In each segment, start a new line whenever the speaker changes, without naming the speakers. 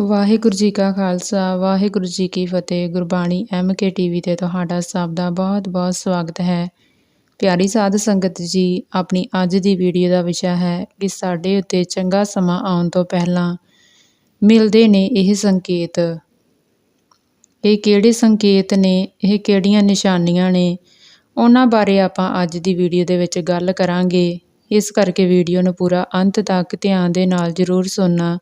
ਵਾਹਿਗੁਰੂ ਜੀ ਕਾ ਖਾਲਸਾ, ਵਾਹਿਗੁਰੂ ਜੀ ਕੀ ਫਤਿਹ। Gurbani M K TV ਤੇ ਤੁਹਾਡਾ ਸਭ ਦਾ ਬਹੁਤ-ਬਹੁਤ ਸਵਾਗਤ ਹੈ। ਪਿਆਰੀ ਸਾਧ ਸੰਗਤ ਜੀ, ਆਪਣੀ ਅੱਜ ਦੀ ਵੀਡੀਓ ਦਾ ਵਿਸ਼ਾ ਹੈ ਕਿ ਸਾਡੇ ਉੱਤੇ ਚੰਗਾ ਸਮਾਂ ਆਉਣ ਤੋਂ ਪਹਿਲਾਂ ਮਿਲਦੇ ਨੇ ਇਹ ਸੰਕੇਤ। ਇਹ ਕਿਹੜੇ ਸੰਕੇਤ ਨੇ? ਇਹ ਕਿਹੜੀਆਂ ਨਿਸ਼ਾਨੀਆਂ ਨੇ? ਉਹਨਾਂ ਬਾਰੇ ਆਪਾਂ ਅੱਜ ਦੀ ਵੀਡੀਓ ਦੇ ਵਿੱਚ ਗੱਲ ਕਰਾਂਗੇ। ਇਸ ਕਰਕੇ ਵੀਡੀਓ ਨੂੰ ਪੂਰਾ ਅੰਤ ਤੱਕ ਧਿਆਨ ਦੇ ਨਾਲ ਜ਼ਰੂਰ ਸੁਣਨਾ।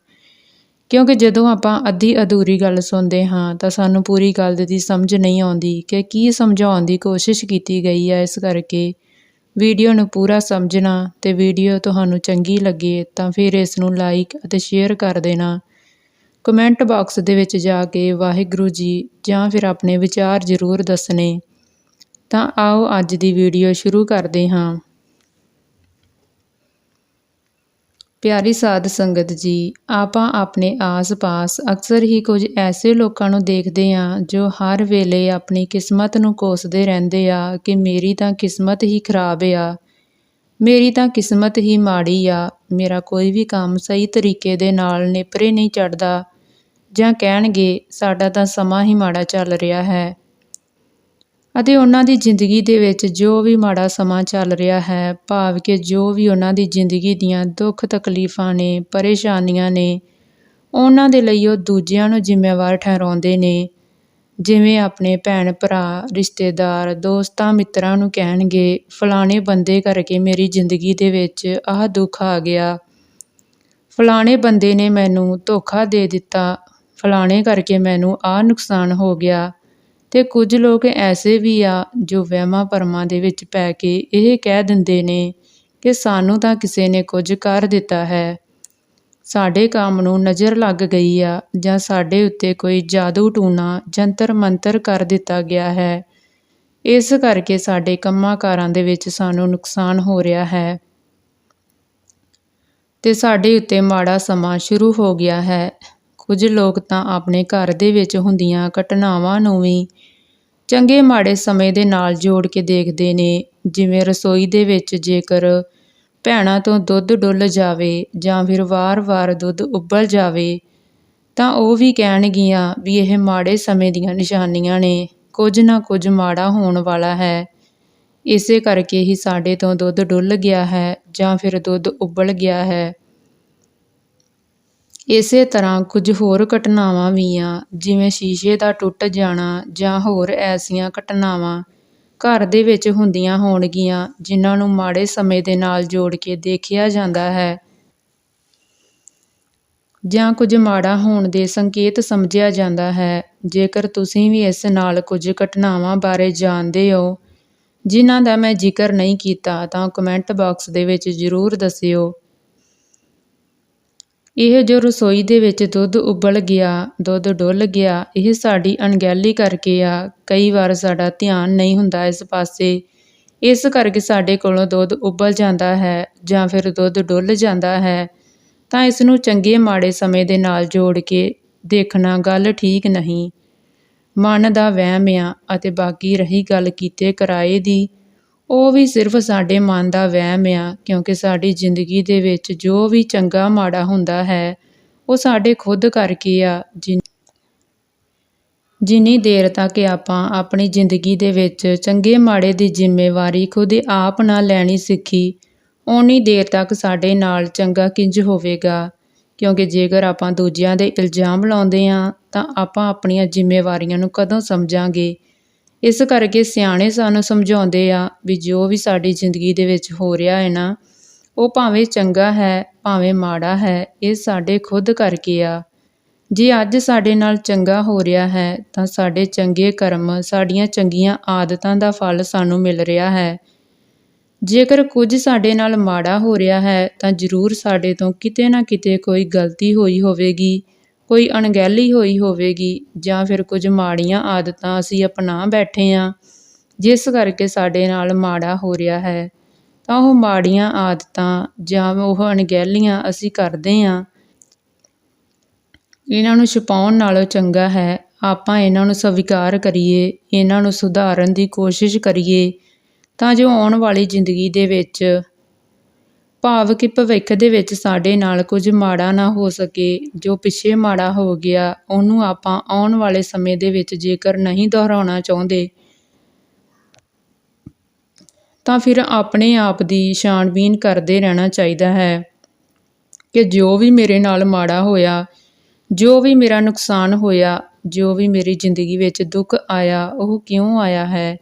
ਕਿਉਂਕਿ ਜਦੋਂ ਆਪਾਂ ਅੱਧੀ ਅਧੂਰੀ ਗੱਲ ਸੁਣਦੇ ਹਾਂ, ਤਾਂ ਸਾਨੂੰ ਪੂਰੀ ਗੱਲ ਦੀ ਸਮਝ ਨਹੀਂ ਆਉਂਦੀ ਕਿ ਕੀ ਸਮਝਾਉਣ ਦੀ ਕੋਸ਼ਿਸ਼ ਕੀਤੀ ਗਈ ਹੈ ਇਸ ਕਰਕੇ। ਵੀਡੀਓ ਨੂੰ ਪੂਰਾ ਸਮਝਣਾ ਤੇ ਵੀਡੀਓ ਤੁਹਾਨੂੰ ਚੰਗੀ ਲੱਗੇ ਤਾਂ ਫਿਰ ਇਸ ਨੂੰ ਲਾਈਕ ਅਤੇ ਸ਼ੇਅਰ ਕਰ ਦੇਣਾ। ਕਮੈਂਟ ਬਾਕਸ ਦੇ ਵਿੱਚ ਜਾ ਕੇ ਵਾਹਿਗੁਰੂ ਜੀ ਜਾਂ ਫਿਰ ਆਪਣੇ ਵਿਚਾਰ ਜ਼ਰੂਰ ਦੱਸਣੇ। ਤਾਂ ਆਓ ਅੱਜ ਦੀ ਵੀਡੀਓ ਸ਼ੁਰੂ ਕਰਦੇ ਹਾਂ। ਪਿਆਰੀ ਸਾਧ ਸੰਗਤ ਜੀ, ਆਪਾਂ ਆਪਣੇ ਆਸ-ਪਾਸ ਅਕਸਰ ਹੀ ਕੁਝ ਐਸੇ ਲੋਕਾਂ ਨੂੰ ਦੇਖਦੇ ਹਾਂ ਜੋ ਹਰ ਵੇਲੇ ਆਪਣੀ ਕਿਸਮਤ ਨੂੰ ਕੋਸਦੇ ਰਹਿੰਦੇ ਆ ਕਿ ਮੇਰੀ ਤਾਂ ਕਿਸਮਤ ਹੀ ਖਰਾਬ ਆ, ਮੇਰੀ ਤਾਂ ਕਿਸਮਤ ਹੀ ਮਾੜੀ ਆ, ਮੇਰਾ ਕੋਈ ਵੀ ਕੰਮ ਸਹੀ ਤਰੀਕੇ ਦੇ ਨਾਲ ਨਿਪਰੇ ਨਹੀਂ ਚੜਦਾ ਜਾਂ ਕਹਿਣਗੇ ਸਾਡਾ ਤਾਂ ਸਮਾਂ ਹੀ ਮਾੜਾ ਚੱਲ ਰਿਹਾ ਹੈ। ਅਤੇ ਉਹਨਾਂ ਦੀ ਜ਼ਿੰਦਗੀ ਦੇ ਵਿੱਚ ਜੋ ਵੀ ਮਾੜਾ ਸਮਾਂ ਚੱਲ ਰਿਹਾ ਹੈ, ਭਾਵ ਕਿ ਜੋ ਵੀ ਉਹਨਾਂ ਦੀ ਜ਼ਿੰਦਗੀ ਦੀਆਂ ਦੁੱਖ ਤਕਲੀਫਾਂ ਨੇ, ਪਰੇਸ਼ਾਨੀਆਂ ਨੇ, ਉਹਨਾਂ ਦੇ ਲਈ ਉਹ ਦੂਜਿਆਂ ਨੂੰ ਜ਼ਿੰਮੇਵਾਰ ਠਹਿਰਾਉਂਦੇ ਨੇ। ਜਿਵੇਂ ਆਪਣੇ ਭੈਣ ਭਰਾ, ਰਿਸ਼ਤੇਦਾਰ, ਦੋਸਤਾਂ, ਮਿੱਤਰਾਂ ਨੂੰ ਕਹਿਣਗੇ, ਫਲਾਣੇ ਬੰਦੇ ਕਰਕੇ ਮੇਰੀ ਜ਼ਿੰਦਗੀ ਦੇ ਵਿੱਚ ਆਹ ਦੁੱਖ ਆ ਗਿਆ। ਫਲਾਣੇ ਬੰਦੇ ਨੇ ਮੈਨੂੰ ਧੋਖਾ ਦੇ ਦਿੱਤਾ। ਫਲਾਣੇ ਕਰਕੇ ਮੈਨੂੰ ਆਹ ਨੁਕਸਾਨ ਹੋ ਗਿਆ। ਅਤੇ ਕੁਝ ਲੋਕ ਐਸੇ ਵੀ ਆ ਜੋ ਵਹਿਮਾਂ ਭਰਮਾਂ ਦੇ ਵਿੱਚ ਪੈ ਕੇ ਇਹ ਕਹਿ ਦਿੰਦੇ ਨੇ ਕਿ ਸਾਨੂੰ ਤਾਂ ਕਿਸੇ ਨੇ ਕੁਝ ਕਰ ਦਿੱਤਾ ਹੈ। ਸਾਡੇ ਕੰਮ ਨੂੰ ਨਜ਼ਰ ਲੱਗ ਗਈ ਆ ਜਾਂ ਸਾਡੇ ਉੱਤੇ ਕੋਈ ਜਾਦੂ ਟੂਣਾ, ਜੰਤਰ ਮੰਤਰ ਕਰ ਦਿੱਤਾ ਗਿਆ ਹੈ। ਇਸ ਕਰਕੇ ਸਾਡੇ ਕੰਮਾਂ ਕਾਰਾਂ ਦੇ ਵਿੱਚ ਸਾਨੂੰ ਨੁਕਸਾਨ ਹੋ ਰਿਹਾ ਹੈ। ਤੇ ਸਾਡੇ ਉੱਤੇ ਮਾੜਾ ਸਮਾਂ ਸ਼ੁਰੂ ਹੋ ਗਿਆ ਹੈ। ਕੁਝ ਲੋਕ ਤਾਂ ਆਪਣੇ ਘਰ ਦੇ ਵਿੱਚ ਹੁੰਦੀਆਂ ਘਟਨਾਵਾਂ ਨੂੰ ਵੀ ਚੰਗੇ ਮਾੜੇ ਸਮੇਂ ਦੇ ਨਾਲ ਜੋੜ ਕੇ ਦੇਖਦੇ ਨੇ। ਜਿਵੇਂ ਰਸੋਈ ਦੇ ਵਿੱਚ ਜੇਕਰ ਭੈਣਾਂ ਤੋਂ ਦੁੱਧ ਡੁੱਲ ਜਾਵੇ ਜਾਂ ਫਿਰ ਵਾਰ-ਵਾਰ ਦੁੱਧ ਉੱਬਲ ਜਾਵੇ, ਤਾਂ ਉਹ ਵੀ ਕਹਿਣਗੀਆਂ ਵੀ ਇਹ ਮਾੜੇ ਸਮੇਂ ਦੀਆਂ ਨਿਸ਼ਾਨੀਆਂ ਨੇ। ਕੁਝ ਨਾ ਕੁਝ ਮਾੜਾ ਹੋਣ ਵਾਲਾ ਹੈ। ਇਸੇ ਕਰਕੇ ਹੀ ਸਾਡੇ ਤੋਂ ਦੁੱਧ ਡੁੱਲ ਗਿਆ ਹੈ ਜਾਂ ਫਿਰ ਦੁੱਧ ਉੱਬਲ ਗਿਆ ਹੈ। ਇਸੇ ਤਰ੍ਹਾਂ ਕੁਝ ਹੋਰ ਘਟਨਾਵਾਂ ਵੀ ਆ, ਜਿਵੇਂ ਸ਼ੀਸ਼ੇ ਦਾ ਟੁੱਟ ਜਾਣਾ ਜਾਂ ਹੋਰ ਐਸੀਆਂ ਘਟਨਾਵਾਂ ਘਰ ਦੇ ਵਿੱਚ ਹੁੰਦੀਆਂ ਹੋਣਗੀਆਂ, ਜਿਨ੍ਹਾਂ ਨੂੰ ਮਾੜੇ ਸਮੇਂ ਦੇ ਨਾਲ ਜੋੜ ਕੇ ਦੇਖਿਆ ਜਾਂਦਾ ਹੈ। ਜਾਂ ਕੁਝ ਮਾੜਾ ਹੋਣ ਦੇ ਸੰਕੇਤ ਸਮਝਿਆ ਜਾਂਦਾ ਹੈ। ਜੇਕਰ ਤੁਸੀਂ ਵੀ ਇਸ ਨਾਲ ਕੁਝ ਘਟਨਾਵਾਂ ਬਾਰੇ ਜਾਣਦੇ ਹੋ, ਜਿਨ੍ਹਾਂ ਦਾ ਮੈਂ ਜ਼ਿਕਰ ਨਹੀਂ ਕੀਤਾ, ਤਾਂ ਕਮੈਂਟ ਬਾਕਸ ਦੇ ਵਿੱਚ ਜ਼ਰੂਰ ਦੱਸਿਓ। ਇਹ ਜੋ ਰਸੋਈ ਦੇ ਵਿੱਚ ਦੁੱਧ ਉਬਲ ਗਿਆ, ਦੁੱਧ ਡੁੱਲ ਗਿਆ, ਇਹ ਸਾਡੀ ਅਣਗਹਿਲੀ ਕਰਕੇ ਆ। ਕਈ ਵਾਰ ਸਾਡਾ ਧਿਆਨ ਨਹੀਂ ਹੁੰਦਾ ਇਸ ਪਾਸੇ। ਇਸ ਕਰਕੇ ਸਾਡੇ ਕੋਲੋਂ ਦੁੱਧ ਉਬਲ ਜਾਂਦਾ ਹੈ ਜਾਂ ਫਿਰ ਦੁੱਧ ਡੁੱਲ ਜਾਂਦਾ ਹੈ। ਤਾਂ ਇਸ ਨੂੰ ਚੰਗੇ ਮਾੜੇ ਸਮੇਂ ਦੇ ਨਾਲ ਜੋੜ ਕੇ ਦੇਖਣਾ ਗੱਲ ਠੀਕ ਨਹੀਂ। ਮਨ ਦਾ ਵਹਿਮ ਆ ਅਤੇ ਬਾਕੀ ਰਹੀ ਗੱਲ ਕੀਤੇ ਕਿਰਾਏ ਦੀ ਉਹ ਵੀ ਸਿਰਫ ਸਾਡੇ ਮਨ ਦਾ ਵਹਿਮ ਆ, ਕਿਉਂਕਿ ਸਾਡੀ ਜ਼ਿੰਦਗੀ ਦੇ ਵਿੱਚ ਜੋ ਵੀ ਚੰਗਾ ਮਾੜਾ ਹੁੰਦਾ ਹੈ, ਉਹ ਸਾਡੇ ਖੁਦ ਕਰਕੇ ਆ, ਜਿੰਨੀ ਦੇਰ ਤੱਕ ਆਪਾਂ ਆਪਣੀ ਜ਼ਿੰਦਗੀ ਦੇ ਵਿੱਚ ਚੰਗੇ ਮਾੜੇ ਦੀ ਜ਼ਿੰਮੇਵਾਰੀ ਖੁਦ ਆਪ ਨਾ ਲੈਣੀ ਸਿੱਖੀ, ਓਨੀ ਦੇਰ ਤੱਕ ਸਾਡੇ ਨਾਲ ਚੰਗਾ ਕਿੰਜ ਹੋਵੇਗਾ? ਕਿਉਂਕਿ ਜੇਕਰ ਆਪਾਂ ਦੂਜਿਆਂ ਦੇ ਇਲਜ਼ਾਮ ਲਾਉਂਦੇ ਆ ਤਾਂ ਆਪਾਂ ਆਪਣੀਆਂ ਜ਼ਿੰਮੇਵਾਰੀਆਂ ਨੂੰ ਕਦੋਂ ਸਮਝਾਂਗੇ? ਇਸ ਕਰਕੇ ਸਿਆਣੇ ਸਾਨੂੰ ਸਮਝਾਉਂਦੇ ਆ ਵੀ ਜੋ ਵੀ ਸਾਡੀ ਜ਼ਿੰਦਗੀ ਦੇ ਵਿੱਚ ਹੋ ਰਿਹਾ ਹੈ ਨਾ, ਉਹ ਭਾਵੇਂ ਚੰਗਾ ਹੈ, ਭਾਵੇਂ ਮਾੜਾ ਹੈ, ਇਹ ਸਾਡੇ ਖੁਦ ਕਰਕੇ ਆ। ਜੇ ਅੱਜ ਸਾਡੇ ਨਾਲ ਚੰਗਾ ਹੋ ਰਿਹਾ ਹੈ, ਤਾਂ ਸਾਡੇ ਚੰਗੇ ਕਰਮ, ਸਾਡੀਆਂ ਚੰਗੀਆਂ ਆਦਤਾਂ ਦਾ ਫਲ ਸਾਨੂੰ ਮਿਲ ਰਿਹਾ ਹੈ। ਜੇਕਰ ਕੁਝ ਸਾਡੇ ਨਾਲ ਮਾੜਾ ਹੋ ਰਿਹਾ ਹੈ, ਤਾਂ ਜ਼ਰੂਰ ਸਾਡੇ ਤੋਂ ਕਿਤੇ ਨਾ ਕਿਤੇ ਕੋਈ ਗਲਤੀ ਹੋਈ ਹੋਵੇਗੀ। ਕੋਈ ਅਣਗਹਿਲੀ ਹੋਈ ਹੋਵੇਗੀ ਜਾਂ ਫਿਰ ਕੁਝ ਮਾੜੀਆਂ ਆਦਤਾਂ ਅਸੀਂ ਅਪਣਾ ਬੈਠੇ ਹਾਂ ਜਿਸ ਕਰਕੇ ਸਾਡੇ ਨਾਲ ਮਾੜਾ ਹੋ ਰਿਹਾ ਹੈ, ਤਾਂ ਉਹ ਮਾੜੀਆਂ ਆਦਤਾਂ ਜਾਂ ਉਹ ਅਣਗਹਿਲੀਆਂ ਅਸੀਂ ਕਰਦੇ ਹਾਂ ਇਹਨਾਂ ਨੂੰ ਛੁਪਾਉਣ ਨਾਲੋਂ ਚੰਗਾ ਹੈ, ਆਪਾਂ ਇਹਨਾਂ ਨੂੰ ਸਵੀਕਾਰ ਕਰੀਏ, ਇਹਨਾਂ ਨੂੰ ਸੁਧਾਰਨ ਦੀ ਕੋਸ਼ਿਸ਼ ਕਰੀਏ, ਤਾਂ ਜੋ ਆਉਣ ਵਾਲੀ ਜ਼ਿੰਦਗੀ ਦੇ ਵਿੱਚ ਭਾਵ ਕਿ ਭਵਿੱਖ ਦੇ ਵਿੱਚ ਸਾਡੇ ਨਾਲ ਕੁਝ ਮਾੜਾ ਨਾ ਹੋ ਸਕੇ, ਜੋ ਪਿੱਛੇ ਮਾੜਾ ਹੋ ਗਿਆ, ਉਹਨੂੰ ਆਪਾਂ ਆਉਣ ਵਾਲੇ ਸਮੇਂ ਦੇ ਵਿੱਚ ਜੇਕਰ ਨਹੀਂ ਦੁਹਰਾਉਣਾ ਚਾਹੁੰਦੇ, ਤਾਂ ਫਿਰ ਆਪਣੇ ਆਪ ਦੀ ਛਾਣਬੀਨ ਕਰਦੇ ਰਹਿਣਾ ਚਾਹੀਦਾ ਹੈ ਕਿ ਜੋ ਵੀ ਮੇਰੇ ਨਾਲ ਮਾੜਾ ਹੋਇਆ, ਜੋ ਵੀ ਮੇਰਾ ਨੁਕਸਾਨ ਹੋਇਆ, ਜੋ ਵੀ ਮੇਰੀ ਜ਼ਿੰਦਗੀ ਵਿੱਚ ਦੁੱਖ ਆਇਆ, ਉਹ ਕਿਉਂ ਆਇਆ ਹੈ?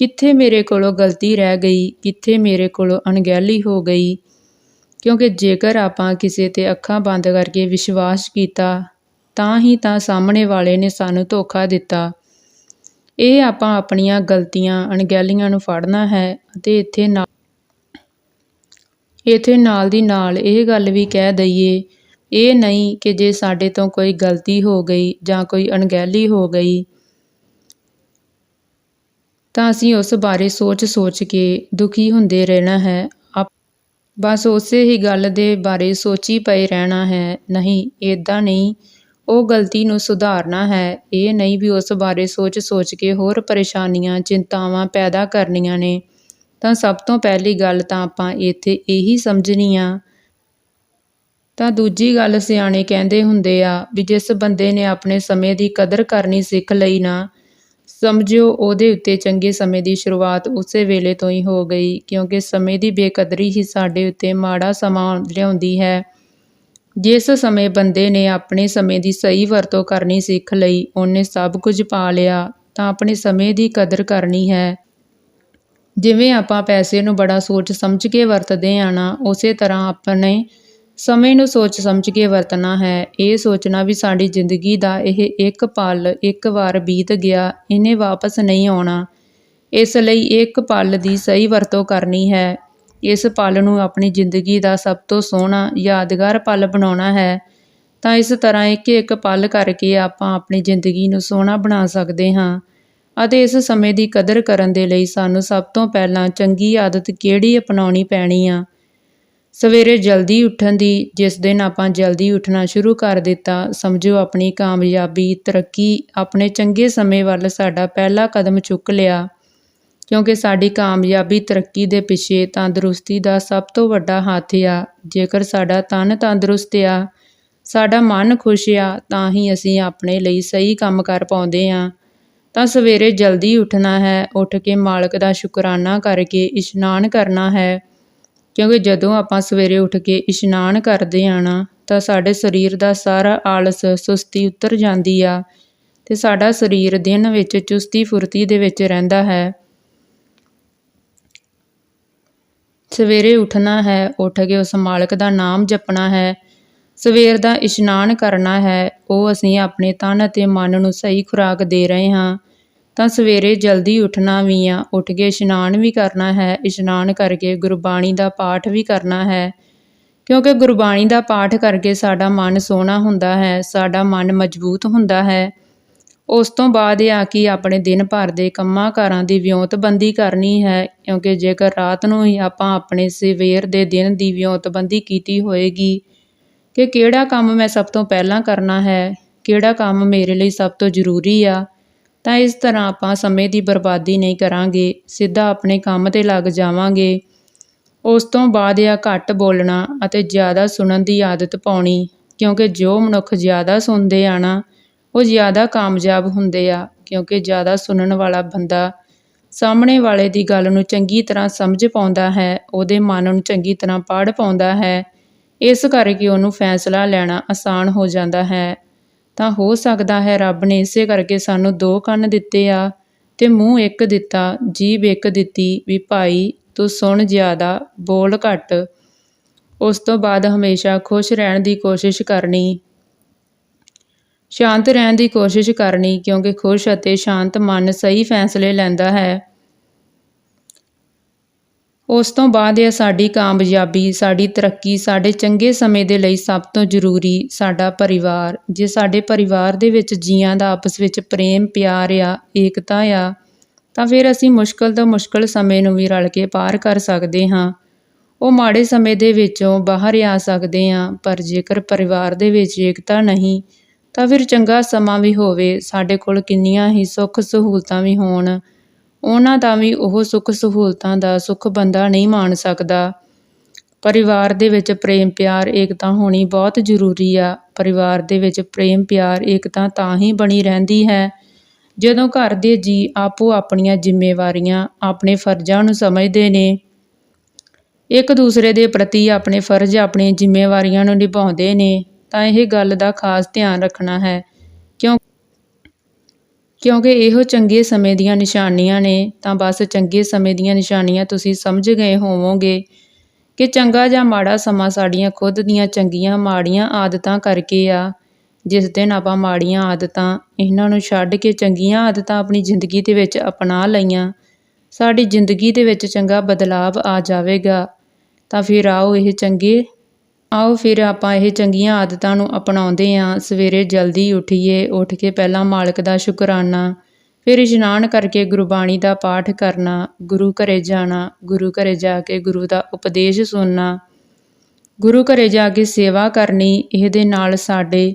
ਕਿੱਥੇ ਮੇਰੇ ਕੋਲੋਂ ਗਲਤੀ ਰਹਿ ਗਈ, ਕਿੱਥੇ ਮੇਰੇ ਕੋਲੋਂ ਅਣਗਹਿਲੀ ਹੋ ਗਈ? ਕਿਉਂਕਿ ਜੇਕਰ ਆਪਾਂ ਕਿਸੇ ਤੇ ਅੱਖਾਂ ਬੰਦ ਕਰਕੇ ਵਿਸ਼ਵਾਸ ਕੀਤਾ, ਤਾਂ ਹੀ ਤਾਂ ਸਾਹਮਣੇ ਵਾਲੇ ਨੇ ਸਾਨੂੰ ਧੋਖਾ ਦਿੱਤਾ। ਇਹ ਆਪਾਂ ਆਪਣੀਆਂ ਗਲਤੀਆਂ, ਅਣਗਹਿਲੀਆਂ ਨੂੰ ਫੜਨਾ ਹੈ ਅਤੇ ਇੱਥੇ ਨਾਲ ਇੱਥੇ ਨਾਲ ਦੀ ਨਾਲ ਇਹ ਗੱਲ ਵੀ ਕਹਿ ਦਈਏ, ਇਹ ਨਹੀਂ ਕਿ ਜੇ ਸਾਡੇ ਤੋਂ ਕੋਈ ਗਲਤੀ ਹੋ ਗਈ ਜਾਂ ਕੋਈ ਅਣਗਹਿਲੀ ਹੋ ਗਈ ਤਾਂ ਅਸੀਂ ਉਸ ਬਾਰੇ ਸੋਚ-ਸੋਚ ਕੇ ਦੁਖੀ ਹੁੰਦੇ ਰਹਿਣਾ ਹੈ। ਬਸ ਉਸੇ ਹੀ ਗੱਲ ਦੇ ਬਾਰੇ ਸੋਚੀ ਪਏ ਰਹਿਣਾ ਹੈ। ਨਹੀਂ ਇਦਾਂ ਨਹੀਂ। ਉਹ ਗਲਤੀ ਨੂੰ ਸੁਧਾਰਨਾ ਹੈ। ਇਹ ਨਹੀਂ ਵੀ ਉਸ ਬਾਰੇ ਸੋਚ-ਸੋਚ ਕੇ ਹੋਰ ਪਰੇਸ਼ਾਨੀਆਂ, ਚਿੰਤਾਵਾਂ ਪੈਦਾ ਕਰਨੀਆਂ ਨੇ। ਤਾਂ ਸਭ ਤੋਂ ਪਹਿਲੀ ਗੱਲ ਤਾਂ ਆਪਾਂ ਇੱਥੇ ਇਹੀ ਸਮਝਣੀ ਆ। ਤਾਂ ਦੂਜੀ ਗੱਲ ਸਿਆਣੇ ਕਹਿੰਦੇ ਹੁੰਦੇ ਆ ਵੀ ਜਿਸ ਬੰਦੇ ਨੇ ਆਪਣੇ ਸਮੇਂ ਦੀ ਕਦਰ ਕਰਨੀ ਸਿੱਖ ਲਈ ਨਾ ਸਮਝਿਓ, ਉਹਦੇ ਉੱਤੇ ਚੰਗੇ ਸਮੇਂ ਦੀ ਸ਼ੁਰੂਆਤ ਉਸੇ ਵੇਲੇ ਤੋਂ ਹੀ ਹੋ ਗਈ, ਕਿਉਂਕਿ ਸਮੇਂ ਦੀ ਬੇਕਦਰੀ ਹੀ ਸਾਡੇ ਉੱਤੇ ਮਾੜਾ ਸਮਾਂ ਲਿਆਉਂਦੀ ਹੈ। ਜਿਸ ਸਮੇਂ ਬੰਦੇ ਨੇ ਆਪਣੇ ਸਮੇਂ ਦੀ ਸਹੀ ਵਰਤੋਂ ਕਰਨੀ ਸਿੱਖ ਲਈ, ਉਹਨੇ ਸਭ ਕੁਝ ਪਾ ਲਿਆ, ਤਾਂ ਆਪਣੇ ਸਮੇਂ ਦੀ ਕਦਰ ਕਰਨੀ ਹੈ। ਜਿਵੇਂ ਆਪਾਂ ਪੈਸੇ ਨੂੰ ਬੜਾ ਸੋਚ ਸਮਝ ਕੇ ਵਰਤਦੇ ਆ ਨਾ, ਉਸੇ ਤਰ੍ਹਾਂ ਆਪਣੇ ਸਮੇਂ ਨੂੰ ਸੋਚ ਸਮਝ ਕੇ ਵਰਤਣਾ ਹੈ। ਇਹ ਸੋਚਣਾ ਵੀ ਸਾਡੀ ਜ਼ਿੰਦਗੀ ਦਾ ਇਹ ਇੱਕ ਪਲ, ਇੱਕ ਵਾਰ ਬੀਤ ਗਿਆ, ਇਹਨੇ ਵਾਪਸ ਨਹੀਂ ਆਉਣਾ। ਇਸ ਲਈ ਇੱਕ ਪਲ ਦੀ ਸਹੀ ਵਰਤੋਂ ਕਰਨੀ ਹੈ। ਇਸ ਪਲ ਨੂੰ ਆਪਣੀ ਜ਼ਿੰਦਗੀ ਦਾ ਸਭ ਤੋਂ ਸੋਹਣਾ, ਯਾਦਗਾਰ ਪਲ ਬਣਾਉਣਾ ਹੈ। ਤਾਂ ਇਸ ਤਰ੍ਹਾਂ ਇੱਕ ਇੱਕ ਪਲ ਕਰਕੇ ਆਪਾਂ ਆਪਣੀ ਜ਼ਿੰਦਗੀ ਨੂੰ ਸੋਹਣਾ ਬਣਾ ਸਕਦੇ ਹਾਂ ਅਤੇ ਇਸ ਸਮੇਂ ਦੀ ਕਦਰ ਕਰਨ ਦੇ ਲਈ ਸਾਨੂੰ ਸਭ ਤੋਂ ਪਹਿਲਾਂ ਚੰਗੀ ਆਦਤ ਕਿਹੜੀ ਅਪਣਾਉਣੀ ਪੈਣੀ ਆ? ਸਵੇਰੇ ਜਲਦੀ ਉੱਠਣ ਦੀ, ਜਿਸ ਦਿਨ ਆਪਾਂ ਜਲਦੀ ਉੱਠਣਾ ਸ਼ੁਰੂ ਕਰ ਦਿੱਤਾ, ਸਮਝੋ ਆਪਣੀ ਕਾਮਯਾਬੀ, ਤਰੱਕੀ, ਆਪਣੇ ਚੰਗੇ ਸਮੇਂ ਵੱਲ ਸਾਡਾ ਪਹਿਲਾ ਕਦਮ ਚੁੱਕ ਲਿਆ। ਕਿਉਂਕਿ ਸਾਡੀ ਕਾਮਯਾਬੀ ਤਰੱਕੀ ਦੇ ਪਿੱਛੇ ਤੰਦਰੁਸਤੀ ਦਾ ਸਭ ਤੋਂ ਵੱਡਾ ਹੱਥ ਆ। ਜੇਕਰ ਸਾਡਾ ਤਨ ਤੰਦਰੁਸਤ ਆ, ਸਾਡਾ ਮਨ ਖੁਸ਼ ਆ, ਤਾਂ ਹੀ ਅਸੀਂ ਆਪਣੇ ਲਈ ਸਹੀ ਕੰਮ ਕਰ ਪਾਉਂਦੇ ਆ ਤਾਂ ਸਵੇਰੇ ਜਲਦੀ ਉੱਠਣਾ ਹੈ, ਉੱਠ ਕੇ ਮਾਲਕ ਦਾ ਸ਼ੁਕਰਾਨਾ ਕਰਕੇ ਇਸ਼ਨਾਨ ਕਰਨਾ ਹੈ। ਕਿਉਂਕਿ ਜਦੋਂ ਆਪਾਂ ਸਵੇਰੇ ਉੱਠ ਕੇ ਇਸ਼ਨਾਨ ਕਰਦੇ ਆ ਨਾ, ਤਾਂ ਸਾਡੇ ਸਰੀਰ ਦਾ ਸਾਰਾ ਆਲਸ ਸੁਸਤੀ ਉਤਰ ਜਾਂਦੀ ਆ ਤੇ ਸਾਡਾ ਸਰੀਰ ਦਿਨ ਵਿੱਚ ਚੁਸਤੀ ਫੁਰਤੀ ਦੇ ਵਿੱਚ ਰਹਿੰਦਾ ਹੈ। ਸਵੇਰੇ ਉੱਠਣਾ ਹੈ, ਉੱਠ ਕੇ ਉਸ ਮਾਲਕ ਦਾ ਨਾਮ ਜਪਣਾ ਹੈ, ਸਵੇਰ ਦਾ ਇਸ਼ਨਾਨ ਕਰਨਾ ਹੈ, ਉਹ ਅਸੀਂ ਆਪਣੇ ਤਨ ਅਤੇ ਮਨ ਨੂੰ ਸਹੀ ਖੁਰਾਕ ਦੇ ਰਹੇ ਹਾਂ। ਤਾਂ ਸਵੇਰੇ ਜਲਦੀ ਉੱਠਣਾ ਵੀ ਆ। ਉੱਠ ਕੇ ਇਸ਼ਨਾਨ ਵੀ ਕਰਨਾ ਹੈ। ਇਸ਼ਨਾਨ ਕਰਕੇ ਗੁਰਬਾਣੀ ਦਾ ਪਾਠ ਵੀ ਕਰਨਾ ਹੈ। ਕਿਉਂਕਿ ਗੁਰਬਾਣੀ ਦਾ ਪਾਠ ਕਰਕੇ ਸਾਡਾ ਮਨ ਸੋਹਣਾ ਹੁੰਦਾ ਹੈ। ਸਾਡਾ ਮਨ ਮਜ਼ਬੂਤ ਹੁੰਦਾ ਹੈ। ਉਸ ਤੋਂ ਬਾਅਦ ਇਹ ਆ ਕਿ ਆਪਣੇ ਦਿਨ ਭਰ ਦੇ ਕੰਮਾਂ ਕਾਰਾਂ ਦੀ ਵਿਉਂਤਬੰਦੀ ਕਰਨੀ ਹੈ। ਕਿਉਂਕਿ ਜੇਕਰ ਰਾਤ ਨੂੰ ਹੀ ਆਪਾਂ ਆਪਣੇ ਸਵੇਰ ਦੇ ਦਿਨ ਦੀ ਵਿਉਂਤਬੰਦੀ ਕੀਤੀ ਹੋਏਗੀ, ਕਿ ਕਿਹੜਾ ਕੰਮ ਮੈਂ ਸਭ ਤੋਂ ਪਹਿਲਾਂ ਕਰਨਾ ਹੈ? ਕਿਹੜਾ ਕੰਮ ਮੇਰੇ ਲਈ ਸਭ ਤੋਂ ਜ਼ਰੂਰੀ ਆ? ਤਾਂ ਇਸ ਤਰ੍ਹਾਂ ਆਪਾਂ ਸਮੇਂ ਦੀ ਬਰਬਾਦੀ ਨਹੀਂ ਕਰਾਂਗੇ, ਸਿੱਧਾ ਆਪਣੇ ਕੰਮ 'ਤੇ ਲੱਗ ਜਾਵਾਂਗੇ। ਉਸ ਤੋਂ ਬਾਅਦ ਆ ਘੱਟ ਬੋਲਣਾ ਅਤੇ ਜ਼ਿਆਦਾ ਸੁਣਨ ਦੀ ਆਦਤ ਪਾਉਣੀ, ਕਿਉਂਕਿ ਜੋ ਮਨੁੱਖ ਜ਼ਿਆਦਾ ਸੁਣਦੇ ਆ ਨਾ, ਉਹ ਜ਼ਿਆਦਾ ਕਾਮਯਾਬ ਹੁੰਦੇ ਆ, ਕਿਉਂਕਿ ਜ਼ਿਆਦਾ ਸੁਣਨ ਵਾਲਾ ਬੰਦਾ ਸਾਹਮਣੇ ਵਾਲੇ ਦੀ ਗੱਲ ਨੂੰ ਚੰਗੀ ਤਰ੍ਹਾਂ ਸਮਝ ਪਾਉਂਦਾ ਹੈ, ਉਹਦੇ ਮਨ ਨੂੰ ਚੰਗੀ ਤਰ੍ਹਾਂ ਪੜ੍ਹ ਪਾਉਂਦਾ ਹੈ। ਇਸ ਕਰਕੇ ਉਹਨੂੰ ਫੈਸਲਾ ਲੈਣਾ ਆਸਾਨ ਹੋ ਜਾਂਦਾ ਹੈ। ਤਾਂ ਹੋ ਸਕਦਾ ਹੈ ਰੱਬ ਨੇ ਇਸੇ ਕਰਕੇ ਸਾਨੂੰ ਦੋ ਕੰਨ ਦਿੱਤੇ ਆ ਤੇ ਮੂੰਹ ਇੱਕ ਦਿੱਤਾ, ਜੀਭ ਇੱਕ ਦਿੱਤੀ ਵੀ ਭਾਈ ਤੂੰ ਸੁਣ ਜ਼ਿਆਦਾ, ਬੋਲ ਘੱਟ। ਉਸ ਤੋਂ ਬਾਅਦ ਹਮੇਸ਼ਾ ਖੁਸ਼ ਰਹਿਣ ਦੀ ਕੋਸ਼ਿਸ਼ ਕਰਨੀ। ਸ਼ਾਂਤ ਰਹਿਣ ਦੀ ਕੋਸ਼ਿਸ਼ ਕਰਨੀ ਕਿਉਂਕਿ ਖੁਸ਼ ਅਤੇ ਸ਼ਾਂਤ ਮਨ ਸਹੀ ਫੈਸਲੇ ਲੈਂਦਾ ਹੈ। ਉਸ ਤੋਂ ਬਾਅਦ ਇਹ ਸਾਡੀ ਕਾਮਯਾਬੀ, ਸਾਡੀ ਤਰੱਕੀ, ਸਾਡੇ ਚੰਗੇ ਸਮੇਂ ਦੇ ਲਈ ਸਭ ਤੋਂ ਜ਼ਰੂਰੀ ਸਾਡਾ ਪਰਿਵਾਰ। ਜੇ ਸਾਡੇ ਪਰਿਵਾਰ ਦੇ ਵਿੱਚ ਜੀਆਂ ਦਾ ਆਪਸ ਵਿੱਚ ਪ੍ਰੇਮ, ਪਿਆਰ ਆ, ਏਕਤਾ ਆ, ਤਾਂ ਫਿਰ ਅਸੀਂ ਮੁਸ਼ਕਲ ਤੋਂ ਮੁਸ਼ਕਲ ਸਮੇਂ ਨੂੰ ਵੀ ਰਲ ਕੇ ਪਾਰ ਕਰ ਸਕਦੇ ਹਾਂ। ਉਹ ਮਾੜੇ ਸਮੇਂ ਦੇ ਵਿੱਚੋਂ ਬਾਹਰ ਆ ਸਕਦੇ ਹਾਂ, ਪਰ ਜੇਕਰ ਪਰਿਵਾਰ ਦੇ ਵਿੱਚ ਏਕਤਾ ਨਹੀਂ, ਤਾਂ ਫਿਰ ਚੰਗਾ ਸਮਾਂ ਵੀ ਹੋਵੇ, ਸਾਡੇ ਕੋਲ ਕਿੰਨੀਆਂ ਹੀ ਸੁੱਖ ਸਹੂਲਤਾਂ ਵੀ ਹੋਣ। ਉਹਨਾਂ ਦਾ ਵੀ ਉਹ ਸੁੱਖ ਸਹੂਲਤਾਂ ਦਾ ਸੁੱਖ ਬੰਦਾ ਨਹੀਂ ਮਾਣ ਸਕਦਾ। ਪਰਿਵਾਰ ਦੇ ਵਿੱਚ ਪ੍ਰੇਮ ਪਿਆਰ ਏਕਤਾ ਹੋਣੀ ਬਹੁਤ ਜ਼ਰੂਰੀ ਆ। ਪਰਿਵਾਰ ਦੇ ਵਿੱਚ ਪ੍ਰੇਮ ਪਿਆਰ ਏਕਤਾ ਤਾਂ ਹੀ ਬਣੀ ਰਹਿੰਦੀ ਹੈ ਜਦੋਂ ਘਰ ਦੇ ਜੀ ਆਪੋ ਆਪਣੀਆਂ ਜ਼ਿੰਮੇਵਾਰੀਆਂ ਆਪਣੇ ਫਰਜ਼ਾਂ ਨੂੰ ਸਮਝਦੇ ਨੇ। ਇੱਕ ਦੂਸਰੇ ਦੇ ਪ੍ਰਤੀ ਆਪਣੇ ਫਰਜ਼, ਆਪਣੀਆਂ ਜ਼ਿੰਮੇਵਾਰੀਆਂ ਨੂੰ ਨਿਭਾਉਂਦੇ ਨੇ। ਤਾਂ ਇਹ ਗੱਲ ਦਾ ਖਾਸ ਧਿਆਨ ਰੱਖਣਾ ਹੈ। ਕਿਉਂਕਿ ਇਹੋ ਚੰਗੇ ਸਮੇਂ ਦੀਆਂ ਨਿਸ਼ਾਨੀਆਂ ਨੇ, ਤਾਂ ਬਸ ਚੰਗੇ ਸਮੇਂ ਦੀਆਂ ਨਿਸ਼ਾਨੀਆਂ ਤੁਸੀਂ ਸਮਝ ਗਏ ਹੋਵੋਗੇ ਕਿ ਚੰਗਾ ਜਾਂ ਮਾੜਾ ਸਮਾਂ ਸਾਡੀਆਂ ਖੁਦ ਦੀਆਂ ਚੰਗੀਆਂ ਮਾੜੀਆਂ ਆਦਤਾਂ ਕਰਕੇ ਆ। ਜਿਸ ਦਿਨ ਆਪਾਂ ਮਾੜੀਆਂ ਆਦਤਾਂ ਇਹਨਾਂ ਨੂੰ ਛੱਡ ਕੇ ਚੰਗੀਆਂ ਆਦਤਾਂ ਆਪਣੀ ਜ਼ਿੰਦਗੀ ਦੇ ਵਿੱਚ ਅਪਣਾ ਲਈਆਂ, ਸਾਡੀ ਜ਼ਿੰਦਗੀ ਦੇ ਵਿੱਚ ਚੰਗਾ ਬਦਲਾਵ ਆ ਜਾਵੇਗਾ, ਤਾਂ ਫਿਰ ਆਓ ਇਹ ਚੰਗੇ ਆਓ ਫਿਰ ਆਪਾਂ ਇਹ ਚੰਗੀਆਂ ਆਦਤਾਂ ਨੂੰ ਅਪਣਾਉਂਦੇ ਹਾਂ। ਸਵੇਰੇ ਜਲਦੀ ਉੱਠੀਏ, ਉੱਠ ਕੇ ਪਹਿਲਾਂ ਮਾਲਕ ਦਾ ਸ਼ੁਕਰਾਨਾ, ਫਿਰ ਇਸ਼ਨਾਨ ਕਰਕੇ ਗੁਰਬਾਣੀ ਦਾ ਪਾਠ ਕਰਨਾ, ਗੁਰੂ ਘਰੇ ਜਾਣਾ, ਗੁਰੂ ਘਰੇ ਜਾ ਕੇ ਗੁਰੂ ਦਾ ਉਪਦੇਸ਼ ਸੁਣਨਾ, ਗੁਰੂ ਘਰੇ ਜਾ ਕੇ ਸੇਵਾ ਕਰਨੀ, ਇਹਦੇ ਨਾਲ ਸਾਡੇ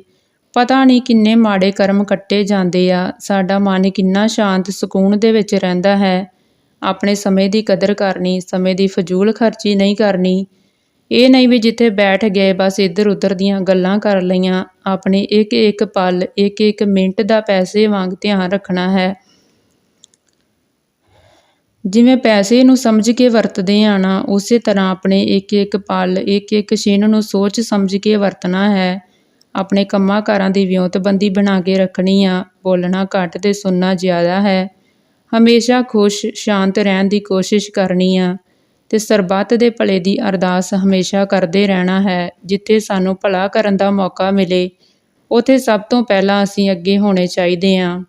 ਪਤਾ ਨਹੀਂ ਕਿੰਨੇ ਮਾੜੇ ਕਰਮ ਕੱਟੇ ਜਾਂਦੇ ਆ। ਸਾਡਾ ਮਨ ਕਿੰਨਾ ਸ਼ਾਂਤ ਸਕੂਨ ਦੇ ਵਿੱਚ ਰਹਿੰਦਾ ਹੈ। ਆਪਣੇ ਸਮੇਂ ਦੀ ਕਦਰ ਕਰਨੀ, ਸਮੇਂ ਦੀ ਫਜ਼ੂਲ ਖਰਚੀ ਨਹੀਂ ਕਰਨੀ ਇਹ ਨਹੀਂ ਵੀ ਜਿੱਥੇ ਬੈਠ ਗਏ, ਬਸ ਇੱਧਰ ਉੱਧਰ ਦੀਆਂ ਗੱਲਾਂ ਕਰ ਲਈਆਂ। ਆਪਣੇ ਇੱਕ ਇੱਕ ਪਲ, ਇੱਕ ਇੱਕ ਮਿੰਟ ਦਾ ਪੈਸੇ ਵਾਂਗ ਧਿਆਨ ਰੱਖਣਾ ਹੈ। ਜਿਵੇਂ ਪੈਸੇ ਨੂੰ ਸਮਝ ਕੇ ਵਰਤਦੇ ਆ ਨਾ, ਉਸੇ ਤਰ੍ਹਾਂ ਆਪਣੇ ਇੱਕ ਇੱਕ ਪਲ, ਇੱਕ ਇੱਕ ਛਿਨ ਨੂੰ ਸੋਚ ਸਮਝ ਕੇ ਵਰਤਣਾ ਹੈ। ਆਪਣੇ ਕੰਮਾਂ ਕਾਰਾਂ ਦੀ ਵਿਉਂਤਬੰਦੀ ਬਣਾ ਕੇ ਰੱਖਣੀ ਆ, ਬੋਲਣਾ ਘੱਟ ਤੇ ਸੁਣਨਾ ਜ਼ਿਆਦਾ ਹੈ। ਹਮੇਸ਼ਾ ਖੁਸ਼, ਸ਼ਾਂਤ ਰਹਿਣ ਦੀ ਕੋਸ਼ਿਸ਼ ਕਰਨੀ ਆ। ਤੇ ਸਰਬੱਤ ਦੇ ਭਲੇ ਦੀ ਅਰਦਾਸ ਹਮੇਸ਼ਾ ਕਰਦੇ ਰਹਿਣਾ ਹੈ, ਜਿੱਥੇ ਸਾਨੂੰ ਭਲਾ ਕਰਨ ਦਾ ਮੌਕਾ ਮਿਲੇ, ਉਥੇ ਸਭ ਤੋਂ ਪਹਿਲਾਂ ਅਸੀਂ ਅੱਗੇ ਹੋਣੇ ਚਾਹੀਦੇ ਹਾਂ।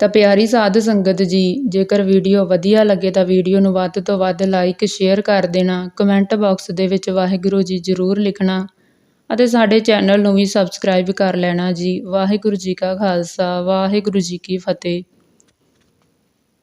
ਤਾਂ ਪਿਆਰੀ ਸਾਧ ਸੰਗਤ ਜੀ, ਜੇਕਰ ਵੀਡੀਓ ਵਧੀਆ ਲੱਗੇ ਤਾਂ ਵੀਡੀਓ ਨੂੰ ਵੱਧ ਤੋਂ ਵੱਧ ਲਾਈਕ ਸ਼ੇਅਰ ਕਰ ਦੇਣਾ ਕਮੈਂਟ ਬਾਕਸ ਦੇ ਵਿੱਚ ਵਾਹਿਗੁਰੂ ਜੀ ਜ਼ਰੂਰ ਲਿਖਣਾ ਅਤੇ ਸਾਡੇ ਚੈਨਲ ਨੂੰ ਵੀ ਸਬਸਕ੍ਰਾਈਬ ਕਰ ਲੈਣਾ ਜੀ। ਵਾਹਿਗੁਰੂ ਜੀ ਕਾ ਖਾਲਸਾ, ਵਾਹਿਗੁਰੂ ਜੀ ਕੀ ਫਤਿਹ।